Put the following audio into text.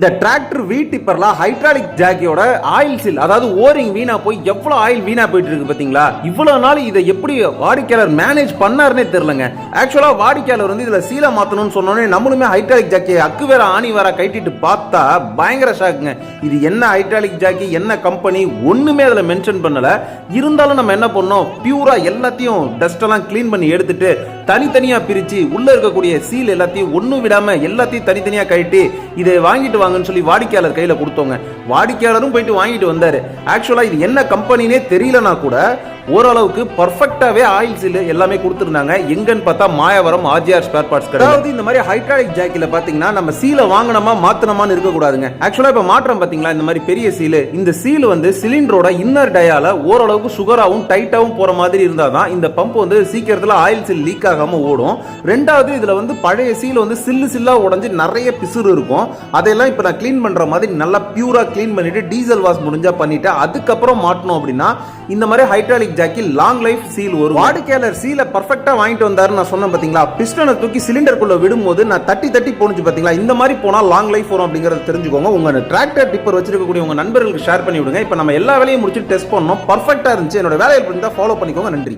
இந்த டிராக்டர் வீ டிப்பர்லாம் ஹைட்ராலிக் ஜாக்கியோட ஆயில் சீல் அதாவது ஓரிங் வீணா போய் எவ்வளவு ஆயில் வீணா போயிட்டு இருக்கு பாத்தீங்களா? இவ்வளவு நாள் இதை எப்படி வாடிக்கையாளர் மேனேஜ் பண்ணாருன்னே தெரியலங்க. ஆக்சுவலா வாடிக்கையாளர் வந்து இதுல சீலை மாத்தணும்னு சொன்னோடனே நம்மளுமே ஹைட்ராலிக் ஜாக்கியை அக்கு வேற ஆணி வேற கைட்டிட்டு பார்த்தா பயங்கர ஷாக்குங்க இது என்ன ஹைட்ராலிக் ஜாக்கி என்ன கம்பெனி ஒண்ணுமே அதுல மென்ஷன் பண்ணல. இருந்தாலும் நம்ம என்ன பண்ணோம்? பியூரா எல்லாத்தையும் டஸ்ட் எல்லாம் க்ளீன் பண்ணி எடுத்துட்டு தனித்தனியா பிரிச்சு உள்ள இருக்கக்கூடிய சீல் எல்லாத்தையும் ஒன்னும் விடாம எல்லாத்தையும் தனித்தனியா கழட்டி இதை வாங்கிட்டு வாங்கன்னு சொல்லி வாடிக்கையாளர் கையில கொடுத்தோங்க வாடிக்கையாளரும் போயிட்டு வாங்கிட்டு வந்தார். ஆக்சுவலா இது என்ன கம்பெனினே தெரியலனா கூட ஓரளவுக்கு பர்ஃபெக்டாகவே ஆயில் சீல் எல்லாமே கொடுத்துருந்தாங்க. எங்கன்னு பார்த்தா மாயவரம் ஆர்ஜிஆர் ஸ்பேர் பார்ட்ஸ் கடை அதாவது இந்த மாதிரி ஹைட்ராலிக் ஜாக்கியில் பார்த்தீங்கன்னா நம்ம சீலை வாங்கினோமா மாத்தினமான்னு இருக்கக்கூடாதுங்க. ஆக்சுவலாக இப்போ மாற்றம் பார்த்தீங்களா இந்த மாதிரி பெரிய சீல் இந்த சீல் வந்து சிலிண்டரோட இன்னர் டயால ஓரளவுக்கு சுகராகவும் டைட்டாகவும் போகிற மாதிரி இருந்தால் தான் இந்த பம்ப் வந்து சீக்கிரத்தில் ஆயில் சீல் லீக் ஆகாமல் ஓடும். ரெண்டாவது இதில் வந்து பழைய சீல் வந்து சில்லு சில்லாக உடஞ்சி நிறைய பிசுறு இருக்கும். அதையெல்லாம் இப்போ நான் க்ளீன் பண்ணுற மாதிரி நல்லா பியூராக க்ளீன் பண்ணிவிட்டு டீசல் வாஷ் முடிஞ்சால் பண்ணிவிட்டு அதுக்கப்புறம் மாட்டணும் அப்படின்னா இந்த மாதிரி hydraulic jack long life seal ஒரு வாடிக்கையாளர் சீலை பர்ஃபெக்டா வாங்கிட்டு வந்தாரு நான் சொன்னேன் பாத்தீங்களா? பிஸ்டனை தூக்கி சிலிண்டருக்குள்ள விடும்போது நான் தட்டி தட்டி போணுச்சு பாத்தீங்களா? இந்த மாதிரி போனா லாங் லைஃப் வரும் அப்படிங்கறத தெரிஞ்சுக்கோங்க. உங்க டிராக்டர் டிப்பர் வச்சிருக்கக்கூடிய உங்க நண்பர்களுக்கு ஷேர் பண்ணி விடுங்க இப்போ நம்ம எல்லா வேலையும் முடிச்சு டெஸ்ட் பண்ணோம். பர்ஃபெக்டா இருந்துச்சு. என்னோட வேலையை இருந்தா ஃபாலோ பண்ணிக்கோங்க. நன்றி.